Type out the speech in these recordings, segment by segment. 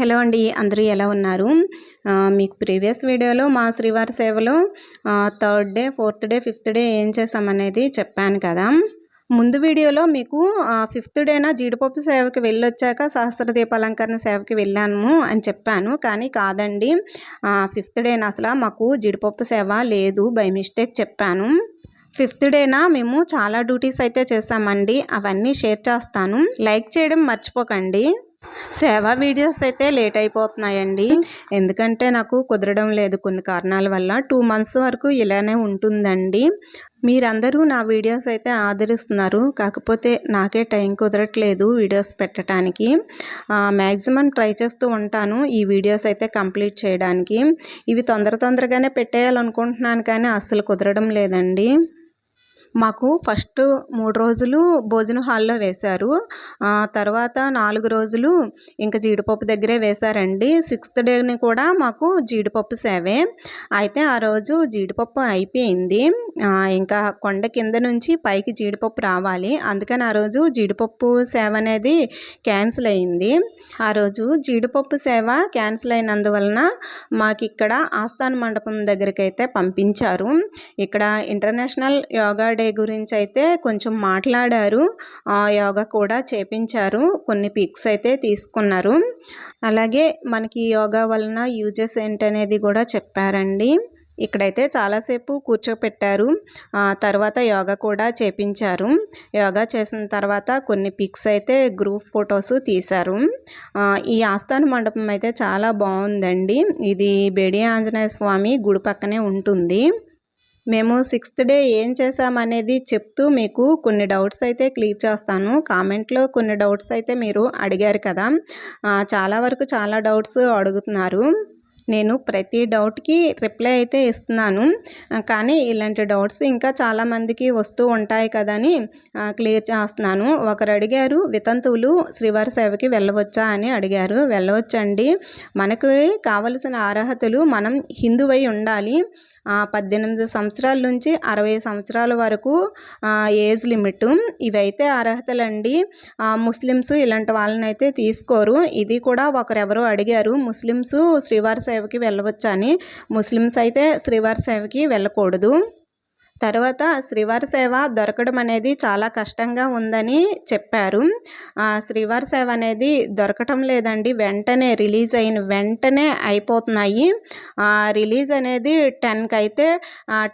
Hello అండి అందరూ ఎలా ఉన్నారు? మీకు ప్రీవియస్ వీడియోలో మా శ్రీవారి సేవలో third day fourth day fifth day ఏం చేసామనేది చెప్పాను కదా. ముందు వీడియోలో మీకు ఫిఫ్త్ డేన జీడిపప్పు సేవకి వెళ్ళొచ్చాక సహస్ర దీపాలంకరణ సేవకి వెళ్ళాను అని చెప్పాను. కానీ కాదండి ఫిఫ్త్ డేన అసలు మాకు జీడిపప్పు సేవ లేదు బై మిస్టేక్ చెప్పాను. ఫిఫ్త్ డేనా మేము చాలా డ్యూటీస్ అయితే చేసామండి అవన్నీ షేర్ చేస్తాను. లైక్ చేయడం మర్చిపోకండి. సేవా వీడియోస్ అయితే లేట్ అయిపోతున్నాయండి. ఎందుకంటే నాకు కుదరడం లేదు కొన్ని కారణాల వల్ల. టూ మంత్స్ వరకు ఇలానే ఉంటుందండి. మీరందరూ నా వీడియోస్ అయితే ఆదరిస్తున్నారు. కాకపోతే నాకే టైం కుదరట్లేదు వీడియోస్ పెట్టడానికి. మ్యాక్సిమం ట్రై చేస్తూ ఉంటాను ఈ వీడియోస్ అయితే కంప్లీట్ చేయడానికి. ఇవి తొందర తొందరగానే పెట్టేయాలనుకుంటున్నాను కానీ అస్సలు కుదరడం లేదండి. మాకు ఫస్ట్ మూడు రోజులు భోజన హాల్లో వేశారు. తర్వాత నాలుగు రోజులు ఇంకా జీడిపప్పు దగ్గరే వేశారండి. సిక్స్త్ డేని కూడా మాకు జీడిపప్పు సేవే. అయితే ఆ రోజు జీడిపప్పు అయిపోయింది. ఇంకా కొండ కింద నుంచి పైకి జీడిపప్పు రావాలి. అందుకని ఆ రోజు జీడిపప్పు సేవ అనేది క్యాన్సిల్ అయింది. ఆ రోజు జీడిపప్పు సేవ క్యాన్సిల్ అయినందువలన మాకు ఇక్కడ ఆస్థాన మండపం దగ్గరికి అయితే పంపించారు. ఇక్కడ ఇంటర్నేషనల్ యోగా డే గురించి అయితే కొంచెం మాట్లాడారు. యోగా కూడా చేపించారు. కొన్ని పిక్స్ అయితే తీసుకున్నారు. అలాగే మనకి యోగా వలన యూజెస్ ఏంటనేది కూడా చెప్పారండి. ఇక్కడైతే చాలాసేపు కూర్చోపెట్టారు. తర్వాత యోగా కూడా చేపించారు. యోగా చేసిన తర్వాత కొన్ని పిక్స్ అయితే గ్రూప్ ఫొటోస్ తీశారు. ఈ ఆస్థాన మండపం అయితే చాలా బాగుందండి. ఇది బెడి ఆంజనేయ స్వామి గుడి పక్కనే ఉంటుంది. మేము సిక్స్త్ డే ఏం చేసామనేది చెప్తూ మీకు కొన్ని డౌట్స్ అయితే క్లియర్ చేస్తాను. కామెంట్లో కొన్ని డౌట్స్ అయితే మీరు అడిగారు కదా. చాలా వరకు చాలా డౌట్స్ అడుగుతున్నారు. నేను ప్రతి డౌట్కి రిప్లై అయితే ఇస్తున్నాను. కానీ ఇలాంటి డౌట్స్ ఇంకా చాలామందికి వస్తూ ఉంటాయి కదని క్లియర్ చేస్తున్నాను. ఒకరు అడిగారు వితంతువులు శ్రీవారి సేవకి వెళ్ళవచ్చా? అని అడిగారు. వెళ్ళవచ్చండి. మనకు కావలసిన అర్హతలు మనం హిందువై ఉండాలి. పద్దెనిమిది సంవత్సరాల నుంచి అరవై సంవత్సరాల వరకు ఏజ్ లిమిట్. ఇవైతే అర్హతలండి. ముస్లిమ్స్ ఇలాంటి వాళ్ళని అయితే తీసుకోరు. ఇది కూడా ఒకరెవరో అడిగారు. ముస్లిమ్స్ శ్రీవారి సేవ సేవకి అని ముస్లిమ్స్ అయితే శ్రీవారి సేవకి వెళ్ళకూడదు. తర్వాత శ్రీవారి సేవ దొరకడం అనేది చాలా కష్టంగా ఉందని చెప్పారు. శ్రీవారి సేవ అనేది దొరకటం లేదండి. వెంటనే రిలీజ్ అయిన వెంటనే అయిపోతున్నాయి. రిలీజ్ అనేది టెన్కి అయితే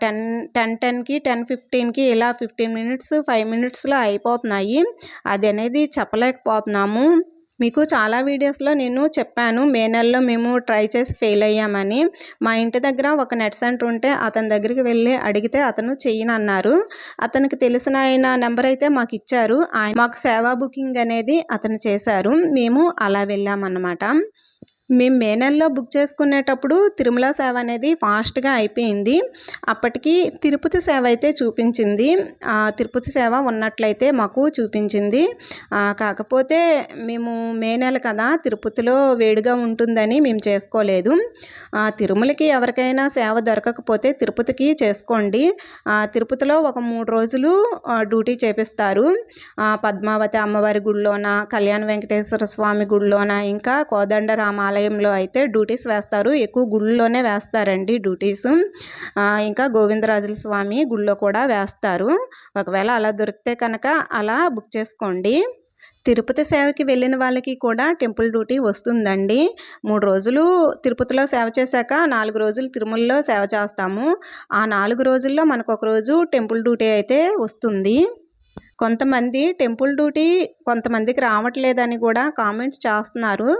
టెన్ టెన్ టెన్కి టెన్ ఫిఫ్టీన్కి ఇలా ఫిఫ్టీన్ మినిట్స్ ఫైవ్ మినిట్స్లో అయిపోతున్నాయి. అది అనేది చెప్పలేకపోతున్నాము. మీకు చాలా వీడియోస్లో నేను చెప్పాను మే నెలలో మేము ట్రై చేసి ఫెయిల్ అయ్యామని. మా ఇంటి దగ్గర ఒక నెట్ సెంటర్ ఉంటే అతని దగ్గరికి వెళ్ళి అడిగితే అతను చెయ్యనన్నారు అతనికి తెలిసిన ఆయన నెంబర్ అయితే మాకు ఇచ్చారు. ఆయన మాకు సేవా బుకింగ్ అనేది అతను చేశారు. మేము అలా వెళ్ళామన్నమాట. మేము మే నెలలో బుక్ చేసుకునేటప్పుడు తిరుమల సేవ అనేది ఫాస్ట్గా అయిపోయింది. అప్పటికి తిరుపతి సేవ అయితే చూపించింది. తిరుపతి సేవ ఉన్నట్లయితే మాకు చూపించింది. కాకపోతే మేము మే నెల కదా తిరుపతిలో వేడిగా ఉంటుందని మేము చేసుకోలేదు. తిరుమలకి ఎవరికైనా సేవ దొరకకపోతే తిరుపతికి చేసుకోండి. తిరుపతిలో ఒక మూడు రోజులు డ్యూటీ చేపిస్తారు. పద్మావతి అమ్మవారి గుడిలోన కళ్యాణ వెంకటేశ్వర స్వామి గుడిలోన ఇంకా కోదండరామాల ఆలయంలో అయితే డ్యూటీస్ వేస్తారు. ఎక్కువ గుళ్ళలోనే వేస్తారండి డ్యూటీస్. ఇంకా గోవిందరాజుల స్వామి గుళ్ళో కూడా వేస్తారు. ఒకవేళ అలా దొరికితే కనుక అలా బుక్ చేసుకోండి. తిరుపతి సేవకి వెళ్ళిన వాళ్ళకి కూడా టెంపుల్ డ్యూటీ వస్తుందండి. మూడు రోజులు తిరుపతిలో సేవ చేశాక నాలుగు రోజులు తిరుమలలో సేవ చేస్తాము. ఆ నాలుగు రోజుల్లో మనకు ఒక రోజు టెంపుల్ డ్యూటీ అయితే వస్తుంది. కొంతమంది టెంపుల్ డ్యూటీ కొంతమందికి రావట్లేదని కూడా కామెంట్స్ చేస్తున్నారు.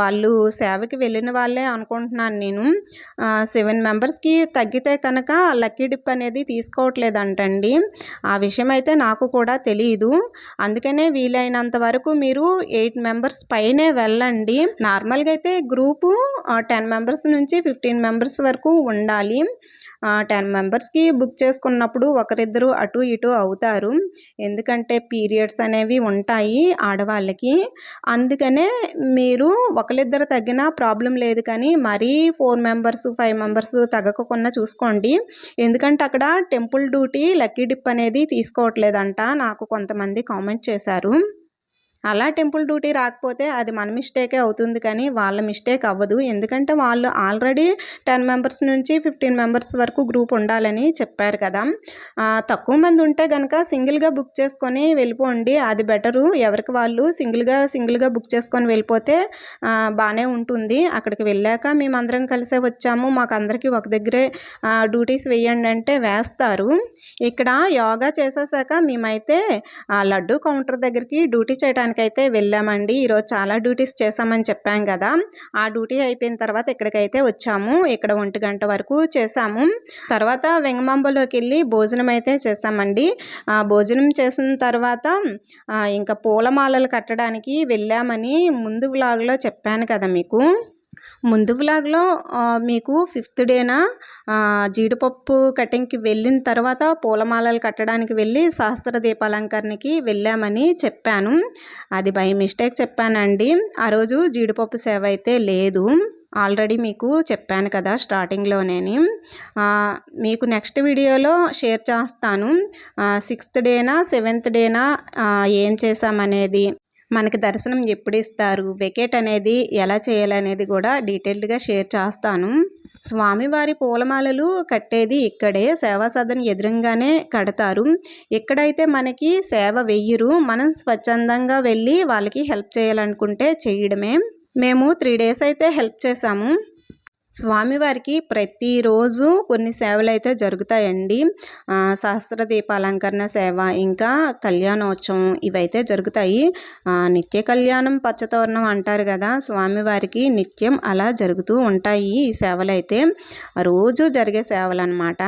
వాళ్ళు సేవకి వెళ్ళిన వాళ్ళే అనుకుంటున్నాను నేను. సెవెన్ మెంబర్స్కి తగ్గితే కనుక లక్కీ డిప్ అనేది తీసుకోవట్లేదంటండి. ఆ విషయం అయితే నాకు కూడా తెలియదు అందుకనే వీలైనంత వరకు మీరు ఎయిట్ మెంబర్స్ పైనే వెళ్ళండి. నార్మల్గా అయితే గ్రూపు టెన్ మెంబర్స్ నుంచి ఫిఫ్టీన్ మెంబర్స్ వరకు ఉండాలి. టెన్ మెంబర్స్కి బుక్ చేసుకున్నప్పుడు ఒకరిద్దరు అటు ఇటు అవుతారు. ఎందుకంటే పీరియడ్స్ అనేవి ఉంటాయి ఆడవాళ్ళకి. అందుకనే మీరు ఒకరిద్దరు తగ్గినా ప్రాబ్లం లేదు కానీ మరీ ఫోర్ మెంబర్స్ ఫైవ్ మెంబర్స్ తగ్గకుండా చూసుకోండి. ఎందుకంటే అక్కడ టెంపుల్ డ్యూటీ లక్కీ డిప్ అనేది తీసుకోవట్లేదంట. నాకు కొంతమంది కామెంట్ చేశారు. అలా టెంపుల్ డ్యూటీ రాకపోతే అది మన మిస్టేకే అవుతుంది కానీ వాళ్ళ మిస్టేక్ అవ్వదు. ఎందుకంటే వాళ్ళు ఆల్రెడీ టెన్ మెంబర్స్ నుంచి ఫిఫ్టీన్ మెంబర్స్ వరకు గ్రూప్ ఉండాలని చెప్పారు కదా. తక్కువ మంది ఉంటే కనుక సింగిల్గా బుక్ చేసుకొని వెళ్ళిపోండి. అది బెటరు. ఎవరికి వాళ్ళు సింగిల్గా సింగిల్గా బుక్ చేసుకొని వెళ్ళిపోతే బాగానే ఉంటుంది. అక్కడికి వెళ్ళాక మేమందరం కలిసే వచ్చాము. మాకు అందరికీ ఒక దగ్గరే డ్యూటీస్ వేయండి అంటే వేస్తారు. ఇక్కడ యోగా చేసేసాక మేమైతే లడ్డు కౌంటర్ దగ్గరికి డ్యూటీ చేయడానికి అయితే వెళ్ళామండి ఈరోజు చాలా డ్యూటీస్ చేసామని చెప్పాం కదా. ఆ డ్యూటీ అయిపోయిన తర్వాత ఇక్కడికైతే వచ్చాము ఇక్కడ ఒంటి గంట వరకు చేసాము తర్వాత వెంగమాంబలోకి వెళ్ళి భోజనం అయితే చేసామండి భోజనం చేసిన తర్వాత ఇంకా పూలమాలలు కట్టడానికి వెళ్ళామని ముందు వ్లాగ్లో చెప్పాను కదా మీకు. ముందు వ్లాగ్లో మీకు ఫిఫ్త్ డేన జీడిపప్పు కటింగ్కి వెళ్ళిన తర్వాత పూలమాలలు కట్టడానికి వెళ్ళి సహస్త్ర దీపాలంకరణకి వెళ్ళామని చెప్పాను. అది బై మిస్టేక్ చెప్పానండి. ఆ రోజు జీడిపప్పు సేవ అయితే లేదు. ఆల్రెడీ మీకు చెప్పాను కదా స్టార్టింగ్లోనేని. మీకు నెక్స్ట్ వీడియోలో షేర్ చేస్తాను. సిక్స్త్ డేనా సెవెంత్ డేనా ఏం చేసామనేది మనకి దర్శనం ఎప్పుడు ఇస్తారు వెకేట్ అనేది ఎలా చేయాలనేది కూడా డీటెయిల్డ్గా షేర్ చేస్తాను. స్వామివారి పూలమాలలు కట్టేది ఇక్కడే. సేవా సదన్ ఎదురుగానే కడతారు. ఇక్కడైతే మనకి సేవ వెయ్యరు మనం స్వచ్ఛందంగా వెళ్ళి వాళ్ళకి హెల్ప్ చేయాలనుకుంటే చేయడమే. మేము త్రీ డేస్ అయితే హెల్ప్ చేసాము స్వామివారికి ప్రతిరోజు కొన్ని సేవలు అయితే జరుగుతాయండి సహస్ర దీపాలంకరణ సేవ ఇంకా కళ్యాణోత్సవం ఇవైతే జరుగుతాయి. నిత్య కళ్యాణం పచ్చతోరణం అంటారు కదా స్వామివారికి నిత్యం అలా జరుగుతూ ఉంటాయి ఈ సేవలు అయితే రోజు జరిగే సేవలు అనమాట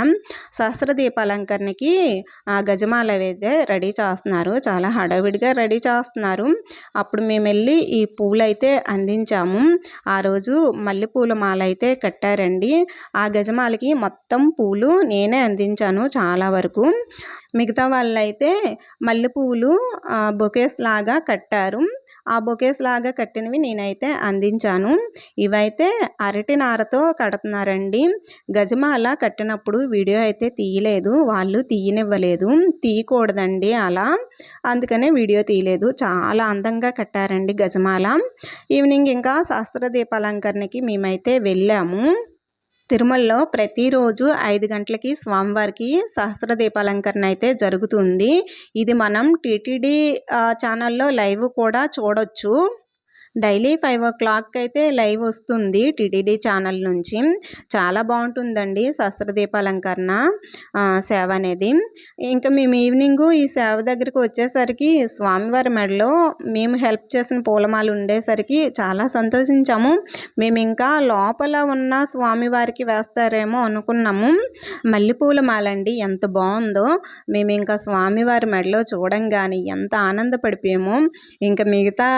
సహస్ర దీపాలంకరణకి గజమాల అయితే రెడీ చేస్తున్నారు. చాలా హడావిడిగా రెడీ చేస్తున్నారు. అప్పుడు మేము వెళ్ళి ఈ పూలైతే అందించాము. ఆ రోజు మల్లెపూల మాల అయితే కట్టారండి. ఆ గజమాలకి మొత్తం పూలు నేనే అందించాను చాలా వరకు. మిగతా వాళ్ళైతే మల్లె పువ్వులు బొకేస్ లాగా కట్టారు. ఆ బొకేస్ లాగా కట్టినవి నేనైతే అందించాను. ఇవైతే అరటి నారతో కడుతున్నారండి. గజమాల కట్టినప్పుడు వీడియో అయితే తీయలేదు వాళ్ళు తీయనివ్వలేదు తీయకూడదండి అలా. అందుకనే వీడియో తీయలేదు. చాలా అందంగా కట్టారండి గజమాల. ఈవినింగ్ ఇంకా శాస్త్ర దీపాలంకరణకి మేమైతే వెళ్ళాము తిరుమలలో ప్రతిరోజు ఐదు గంటలకి స్వామివారికి సహస్ర దీపాలంకరణ అయితే జరుగుతుంది. ఇది మనం టీటీడీ ఛానల్లో లైవ్ కూడా చూడొచ్చు. డైలీ ఫైవ్ ఓ క్లాక్ అయితే లైవ్ వస్తుంది టీటీడీ ఛానల్ నుంచి. చాలా బాగుంటుందండి సహస్రదీపాలంకరణ సేవ అనేది. ఇంకా మేము ఈవినింగ్ ఈ సేవ దగ్గరికి వచ్చేసరికి స్వామివారి మెడలో మేము హెల్ప్ చేసిన పూలమాలు ఉండేసరికి చాలా సంతోషించాము. మేము ఇంకా లోపల ఉన్న స్వామివారికి వేస్తారేమో అనుకున్నాము. మల్లెపూల మాలండి ఎంత బాగుందో. మేము ఇంకా స్వామివారి మెడలో చూడంగానే ఎంత ఆనందపడిపోయాము. ఇంకా మిగతా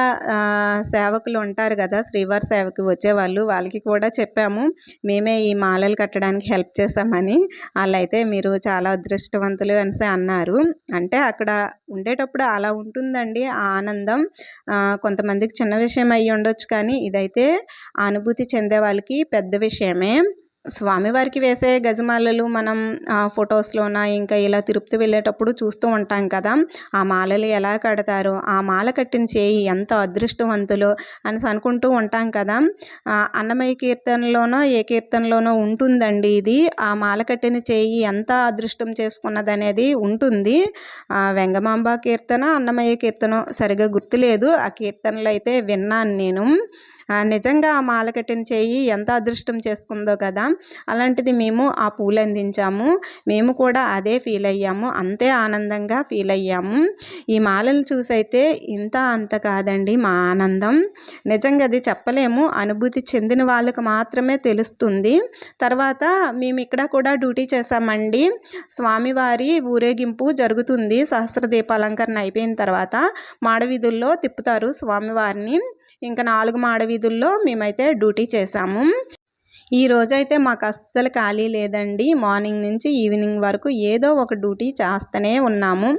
సేవ సేవకులు ఉంటారు కదా శ్రీవారి సేవకి వచ్చేవాళ్ళు. వాళ్ళకి కూడా చెప్పాము మేమే ఈ మాలలు కట్టడానికి హెల్ప్ చేసామని వాళ్ళైతే మీరు చాలా అదృష్టవంతులు అనేసి అన్నారు. అంటే అక్కడ ఉండేటప్పుడు అలా ఉంటుందండి ఆ ఆనందం. కొంతమందికి చిన్న విషయం అయ్యి ఉండొచ్చు కానీ ఇదైతే అనుభూతి చెందే వాళ్ళకి పెద్ద విషయమే. స్వామివారికి వేసే గజమాలలు మనం ఫొటోస్లోన ఇంకా ఇలా తిరుపతి వెళ్ళేటప్పుడు చూస్తూ ఉంటాం కదా. ఆ మాలలు ఎలా కడతారు? ఆ మాల కట్టిన చేయి ఎంత అదృష్టవంతులు అని అనుకుంటూ ఉంటాం కదా. అన్నమయ్య కీర్తనలోనో ఏ కీర్తనలోనో ఉంటుందండి ఇది. ఆ మాల కట్టిన చేయి ఎంత అదృష్టం చేసుకున్నది అనేది ఉంటుంది వెంగమాంబ కీర్తన అన్నమయ్య కీర్తన సరిగా గుర్తులేదు. ఆ కీర్తనలు అయితే విన్నాను నేను. నిజంగా ఆ మాల కట్టిన చేయి ఎంత అదృష్టం చేసుకుందో కదా. అలాంటిది మేము ఆ పూలు అందించాము. మేము కూడా అదే ఫీల్ అయ్యాము. అంతే ఆనందంగా ఫీల్ అయ్యాము. ఈ మాలలు చూసైతే ఇంత అంత కాదండి మా ఆనందం. నిజంగా అది చెప్పలేము. అనుభూతి చెందిన వాళ్ళకు మాత్రమే తెలుస్తుంది. తర్వాత మేము ఇక్కడ కూడా డ్యూటీ చేసామండి స్వామివారి ఊరేగింపు జరుగుతుంది. సహస్ర దీపాలంకరణ అయిపోయిన తర్వాత మాడవీధుల్లో తిప్పుతారు స్వామివారిని. ఇంకా నాలుగు మాడ వీధుల్లో మేమైతే డ్యూటీ చేసాము ఈ రోజైతే మాకు అస్సలు ఖాళీ లేదండి. మార్నింగ్ నుంచి ఈవినింగ్ వరకు ఏదో ఒక డ్యూటీ చేస్తూనే ఉన్నాము.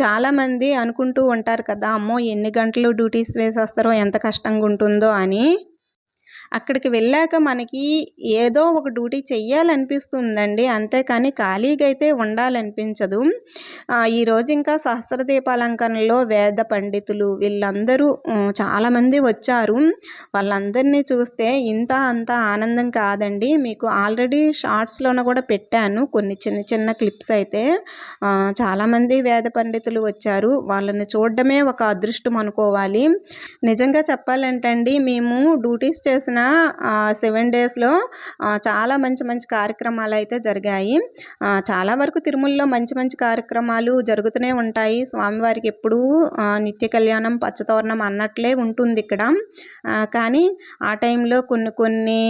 చాలామంది అనుకుంటూ ఉంటారు కదా అమ్మో ఎన్ని గంటలు డ్యూటీస్ వేసేస్తారో ఎంత కష్టంగా ఉంటుందో అని. అక్కడికి వెళ్ళాక మనకి ఏదో ఒక డ్యూటీ చెయ్యాలనిపిస్తుందండి. అంతేకాని ఖాళీగా అయితే ఉండాలనిపించదు ఈరోజు ఇంకా సహస్ర దీపాలంకరణలో వేద పండితులు వీళ్ళందరూ చాలామంది వచ్చారు. వాళ్ళందరినీ చూస్తే ఇంత అంత ఆనందం కాదండి. మీకు ఆల్రెడీ షార్ట్స్లోన కూడా పెట్టాను. కొన్ని చిన్న చిన్న క్లిప్స్ అయితే. చాలామంది వేద పండితులు వచ్చారు. వాళ్ళని చూడడమే ఒక అదృష్టం అనుకోవాలి. నిజంగా చెప్పాలంటే అండి మేము డ్యూటీస్ చేసిన సెవెన్ డేస్లో చాలా మంచి మంచి కార్యక్రమాలు అయితే జరిగాయి. చాలా వరకు తిరుమలలో మంచి మంచి కార్యక్రమాలు జరుగుతూనే ఉంటాయి. స్వామివారికి ఎప్పుడూ నిత్య కళ్యాణం పచ్చతోరణం అన్నట్లే ఉంటుంది ఇక్కడ. కానీ ఆ టైంలో కొన్ని కొన్ని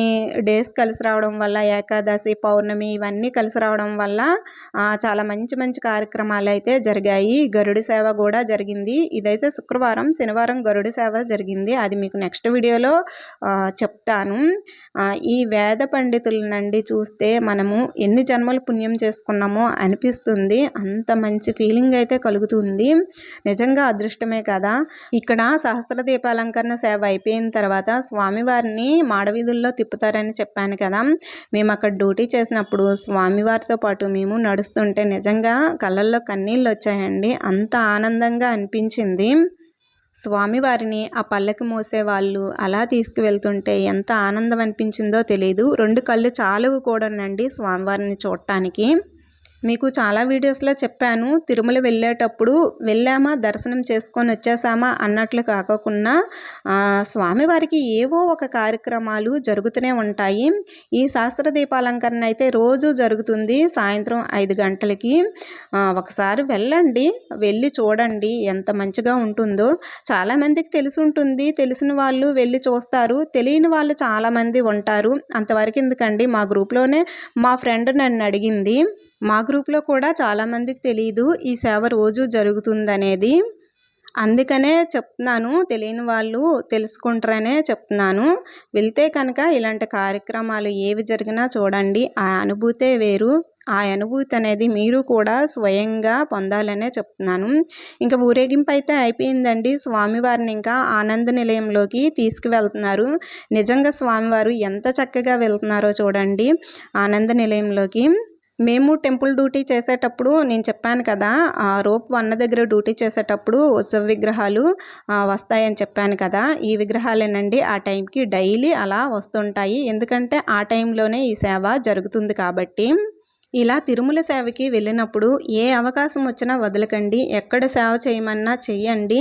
డేస్ కలిసి రావడం వల్ల ఏకాదశి పౌర్ణమి ఇవన్నీ కలిసి రావడం వల్ల చాలా మంచి మంచి కార్యక్రమాలు అయితే జరిగాయి. గరుడి సేవ కూడా జరిగింది. ఇదైతే శుక్రవారం శనివారం గరుడి సేవ జరిగింది. అది మీకు నెక్స్ట్ వీడియోలో చెప్తాను. ఈ వేద పండితుల నుండి చూస్తే మనము ఎన్ని జన్మలు పుణ్యం చేసుకున్నామో అనిపిస్తుంది. అంత మంచి ఫీలింగ్ అయితే కలుగుతుంది. నిజంగా అదృష్టమే కదా. ఇక్కడ సహస్ర దీపాలంకరణ సేవ అయిపోయిన తర్వాత స్వామివారిని మాడవీధుల్లో తిప్పుతారని చెప్పాను కదా. మేము అక్కడ డ్యూటీ చేసినప్పుడు స్వామివారితో పాటు మేము నడుస్తుంటే నిజంగా కళ్ళల్లో కన్నీళ్ళు వచ్చాయండి. అంత ఆనందంగా అనిపించింది. స్వామివారిని ఆ పల్లకి మోసే వాళ్ళు అలా తీసుకువెళ్తుంటే ఎంత ఆనందం అనిపించిందో తెలియదు రెండు కళ్ళు చాలవు కూడానండి స్వామివారిని చూడటానికి. మీకు చాలా వీడియోస్లో చెప్పాను. తిరుమల వెళ్ళేటప్పుడు వెళ్ళామా దర్శనం చేసుకొని వచ్చేసామా అన్నట్లు కాకుండా స్వామివారికి ఏవో ఒక కార్యక్రమాలు జరుగుతూనే ఉంటాయి. ఈ శాస్త్ర దీపాలంకరణ అయితే రోజు జరుగుతుంది సాయంత్రం ఐదు గంటలకి. ఒకసారి వెళ్ళండి వెళ్ళి చూడండి ఎంత మంచిగా ఉంటుందో. చాలామందికి తెలిసి ఉంటుంది తెలిసిన వాళ్ళు వెళ్ళి చూస్తారు. తెలియని వాళ్ళు చాలామంది ఉంటారు. అంతవరకు ఎందుకండి? మా గ్రూప్లోనే మా ఫ్రెండ్ నన్ను అడిగింది. మా గ్రూప్లో కూడా చాలామందికి తెలియదు ఈ సేవ రోజు జరుగుతుందనేది. అందుకనే చెప్తున్నాను తెలియని వాళ్ళు తెలుసుకుంటారనే చెప్తున్నాను. వెళ్తే కనుక ఇలాంటి కార్యక్రమాలు ఏవి జరిగినా చూడండి ఆ అనుభూతే వేరు. ఆ అనుభూతి అనేది మీరు కూడా స్వయంగా పొందాలనే చెప్తున్నాను. ఇంకా ఊరేగింపు అయితే అయిపోయిందండి. స్వామివారిని ఇంకా ఆనంద నిలయంలోకి తీసుకువెళ్తున్నారు. నిజంగా స్వామివారు ఎంత చక్కగా వెళ్తున్నారో చూడండి ఆనంద నిలయంలోకి. మేము టెంపుల్ డ్యూటీ చేసేటప్పుడు నేను చెప్పాను కదా ఆ రోప్ వన్న దగ్గర డ్యూటీ చేసేటప్పుడు ఉత్సవ విగ్రహాలు వస్తాయని చెప్పాను కదా ఈ విగ్రహాలేనండి ఆ టైంకి డైలీ అలా వస్తుంటాయి. ఎందుకంటే ఆ టైంలోనే ఈ సేవ జరుగుతుంది కాబట్టి. ఇలా తిరుమల సేవకి వెళ్ళినప్పుడు ఏ అవకాశం వచ్చినా వదలకండి. ఎక్కడ సేవ చేయమన్నా చెయ్యండి.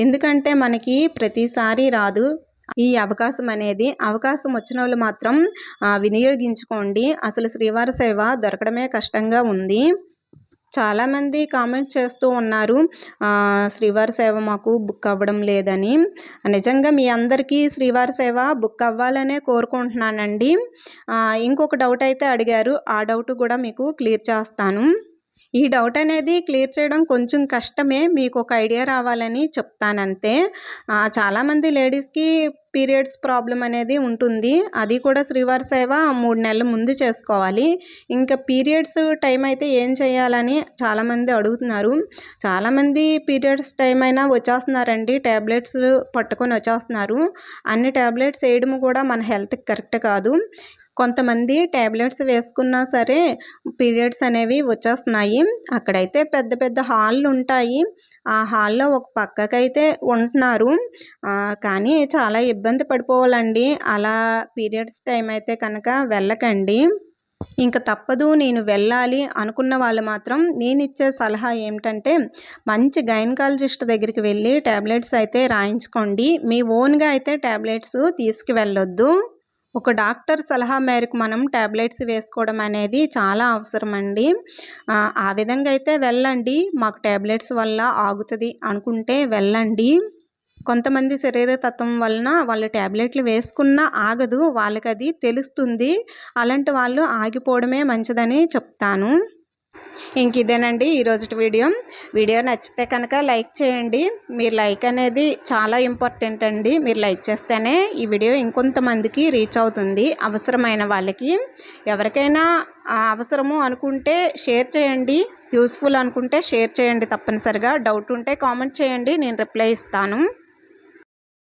ఎందుకంటే మనకి ప్రతిసారి రాదు. ఈ అవకాశం అనేది అవకాశం వచ్చిన వాళ్ళు మాత్రం వినియోగించుకోండి. అసలు శ్రీవారి సేవ దొరకడమే కష్టంగా ఉంది. చాలామంది కామెంట్ చేస్తూ ఉన్నారు శ్రీవారి సేవ మాకు బుక్ అవ్వడం లేదని. నిజంగా మీ అందరికీ శ్రీవారి సేవ బుక్ అవ్వాలనే కోరుకుంటున్నానండి. ఇంకొక డౌట్ అయితే అడిగారు. ఆ డౌట్ కూడా మీకు క్లియర్ చేస్తాను. ఈ డౌట్ అనేది క్లియర్ చేయడం కొంచెం కష్టమే. మీకు ఒక ఐడియా రావాలని చెప్తానంతే. చాలామంది లేడీస్కి పీరియడ్స్ ప్రాబ్లం అనేది ఉంటుంది. అది కూడా శ్రీవారి సేవ మూడు నెలల ముందు చేసుకోవాలి. ఇంకా పీరియడ్స్ టైం అయితే ఏం చేయాలని చాలామంది అడుగుతున్నారు. చాలామంది పీరియడ్స్ టైం అయినా వచ్చేస్తున్నారండి. ట్యాబ్లెట్స్ పట్టుకొని వచ్చేస్తున్నారు. అన్ని ట్యాబ్లెట్స్ వేయడం కూడా మన హెల్త్కి కరెక్ట్ కాదు. కొంతమంది ట్యాబ్లెట్స్ వేసుకున్నా సరే పీరియడ్స్ అనేవి వచ్చేస్తున్నాయి. అక్కడైతే పెద్ద పెద్ద హాళ్ళు ఉంటాయి. ఆ హాల్లో ఒక పక్కకైతే ఉంటున్నారు. కానీ చాలా ఇబ్బంది పడిపోవాలండి. అలా పీరియడ్స్ టైం అయితే కనుక వెళ్ళకండి. ఇంకా తప్పదు నేను వెళ్ళాలి అనుకున్న వాళ్ళు మాత్రం నేను ఇచ్చే సలహా ఏమిటంటే మంచి గైనకాలజిస్ట్ దగ్గరికి వెళ్ళి ట్యాబ్లెట్స్ అయితే రాయించుకోండి. మీ ఓన్గా అయితే ట్యాబ్లెట్స్ తీసుకువెళ్ళొద్దు. ఒక డాక్టర్ సలహా మేరకు మనం ట్యాబ్లెట్స్ వేసుకోవడం అనేది చాలా అవసరం అండి ఆ విధంగా అయితే వెళ్ళండి. మాకు ట్యాబ్లెట్స్ వల్ల ఆగుతుంది అనుకుంటే వెళ్ళండి. కొంతమంది శరీర తత్వం వలన వాళ్ళు ట్యాబ్లెట్లు వేసుకున్నా ఆగదు. వాళ్ళకి అది తెలుస్తుంది. అలాంటి వాళ్ళు ఆగిపోవడమే మంచిదని చెప్తాను. ఇంక ఇదేనండి ఈరోజు వీడియో. వీడియో నచ్చితే కనుక లైక్ చేయండి. మీరు లైక్ అనేది చాలా ఇంపార్టెంట్ అండి. మీరు లైక్ చేస్తేనే ఈ వీడియో ఇంకొంతమందికి రీచ్ అవుతుంది. అవసరమైన వాళ్ళకి. ఎవరికైనా అవసరము అనుకుంటే షేర్ చేయండి. యూస్ఫుల్ అనుకుంటే షేర్ చేయండి తప్పనిసరిగా. డౌట్ ఉంటే కామెంట్ చేయండి. నేను రిప్లై ఇస్తాను.